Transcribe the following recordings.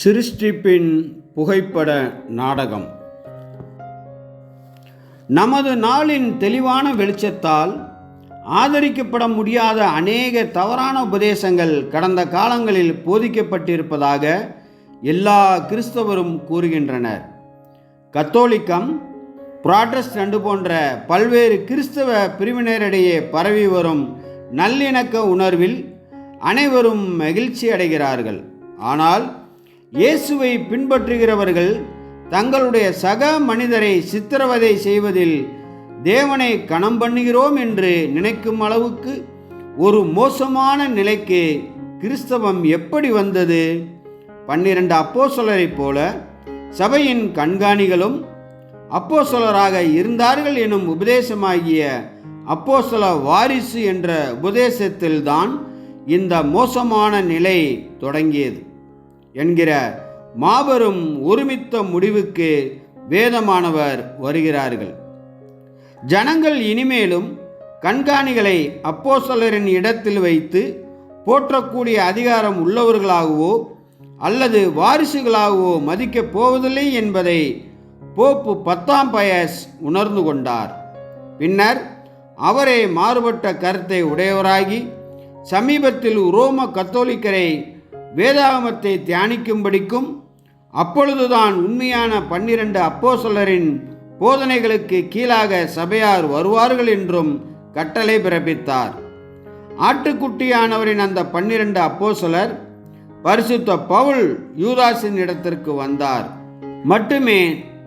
சிருஷ்டிப்பின் புகைப்பட நாடகம். நமது நாளின் தெளிவான வெளிச்சத்தால் ஆதரிக்கப்பட முடியாத அநேக தவறான உபதேசங்கள் கடந்த காலங்களில் போதிக்கப்பட்டிருப்பதாக எல்லா கிறிஸ்தவரும் கூறுகின்றனர். கத்தோலிக்கம் புராட்டஸ்டண்டு போன்ற பல்வேறு கிறிஸ்தவ பிரிவினரிடையே பரவி வரும் நல்லிணக்க உணர்வில் அனைவரும் மகிழ்ச்சி அடைகிறார்கள் ஆனால் இயேசுவை பின்பற்றுகிறவர்கள் தங்களுடைய சக மனிதரை சித்திரவதை செய்வதில் தேவனை கணம் பண்ணுகிறோம் என்று நினைக்கும் அளவுக்கு ஒரு மோசமான நிலைக்கு கிறிஸ்தவம் எப்படி வந்தது? பன்னிரண்டு அப்போஸ்தலரைப் போல சபையின் கண்காணிகளும் அப்போஸ்தலராக இருந்தார்கள் எனும் உபதேசமாகிய அப்போஸ்தல வாரிசு என்ற உபதேசத்தில்தான் இந்த மோசமான நிலை தொடங்கியது. என்கிற மாபெரும் ஒருமித்த முடிவுக்கு வேதமானவர் வருகிறார்கள். ஜனங்கள் இனிமேலும் கண்காணிகளை அப்போசலரின் இடத்தில் வைத்து போற்றக்கூடிய அதிகாரம் உள்ளவர்களாகவோ அல்லது வாரிசுகளாகவோ மதிக்கப் போவதில்லை என்பதை போப்பு பத்தாம் பயஸ் உணர்ந்து கொண்டார். பின்னர் அவரே மாறுபட்ட கருத்தை உடையவராகி சமீபத்தில் ரோம கத்தோலிக்கரை வேதாகமத்தை தியானிக்கும்படிக்கும் அப்பொழுதுதான் உண்மையான பன்னிரண்டு அப்போசலரின் போதனைகளுக்கு கீழாக சபையார் வருவார்கள் என்றும் கட்டளை பிறப்பித்தார். ஆட்டுக்குட்டியானவரின் அந்த பன்னிரண்டு அப்போசலர் பரிசுத்த பவுல் யூதாசின் இடத்திற்கு வந்தார். மட்டுமே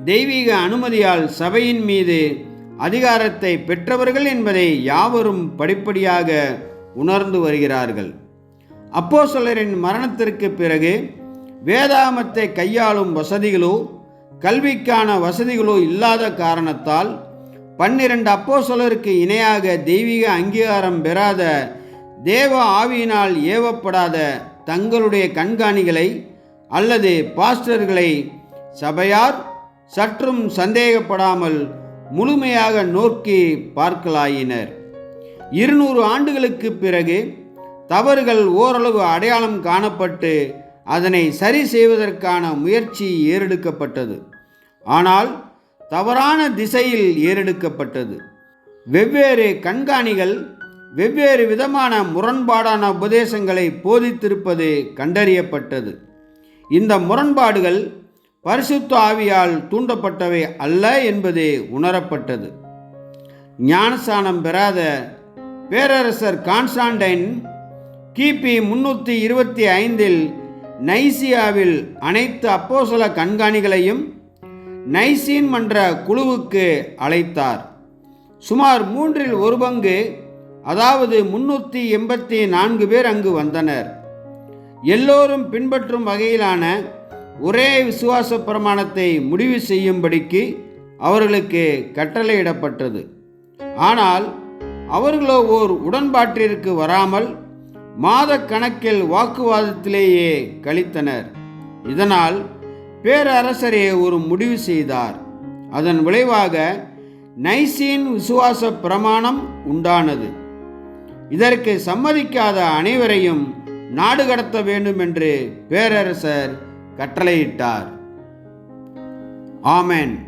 தெய்வீக அனுமதியால் சபையின் மீது அதிகாரத்தை பெற்றவர்கள் என்பதை யாவரும் படிப்படியாக உணர்ந்து வருகிறார்கள். அப்போஸ்தலரின் மரணத்திற்கு பிறகு வேதாமத்தை கையாளும் வசதிகளோ கல்விக்கான வசதிகளோ இல்லாத காரணத்தால் பன்னிரண்டு அப்போஸ்தலருக்கு இணையாக தெய்வீக அங்கீகாரம் பெறாத தேவ ஆவியினால் ஏவப்படாத தங்களுடைய கண்காணிகளை அல்லது பாஸ்டர்களை சபையார் சற்றும் சந்தேகப்படாமல் முழுமையாக நோக்கி பார்க்கலாயினர். இருநூறு ஆண்டுகளுக்கு பிறகு தவறுகள் ஓரளவு அடையாளம் காணப்பட்டு அதனை சரி செய்வதற்கான முயற்சி ஏறெடுக்கப்பட்டது. ஆனால் தவறான திசையில் ஏறெடுக்கப்பட்டது. வெவ்வேறு கண்காணிகள் வெவ்வேறு விதமான முரண்பாடான உபதேசங்களை போதித்திருப்பது கண்டறியப்பட்டது. இந்த முரண்பாடுகள் பரிசுத்த ஆவியால் தூண்டப்பட்டவை அல்ல என்பது உணரப்பட்டது. ஞானசானம் பெறாத பேரரசர் கான்ஸ்டாண்டைன் கிபி முன்னூற்றி இருபத்தி ஐந்தில் நைசியாவில் அனைத்து அப்போசல கண்காணிகளையும் நைசீன் மன்ற குழுவுக்கு அழைத்தார். சுமார் மூன்றில் ஒரு பங்கு அதாவது முன்னூற்றி எண்பத்தி நான்கு பேர் அங்கு வந்தனர். எல்லோரும் பின்பற்றும் வகையிலான ஒரே விசுவாச பிரமாணத்தை முடிவு செய்யும்படிக்கு அவர்களுக்கு கட்டளையிடப்பட்டது. ஆனால் அவர்களோ ஓர் உடன்பாட்டிற்கு வராமல் மாத கணக்கில் வாக்குவாதத்திலேயே கழித்தனர். இதனால் பேரரசரே ஒரு முடிவு செய்தார். அதன் விளைவாக நைசீன் விசுவாச பிரமாணம் உண்டானது. இதற்கு சம்மதிக்காத அனைவரையும் நாடு கடத்த வேண்டும் என்று பேரரசர் கட்டளையிட்டார். ஆமென்.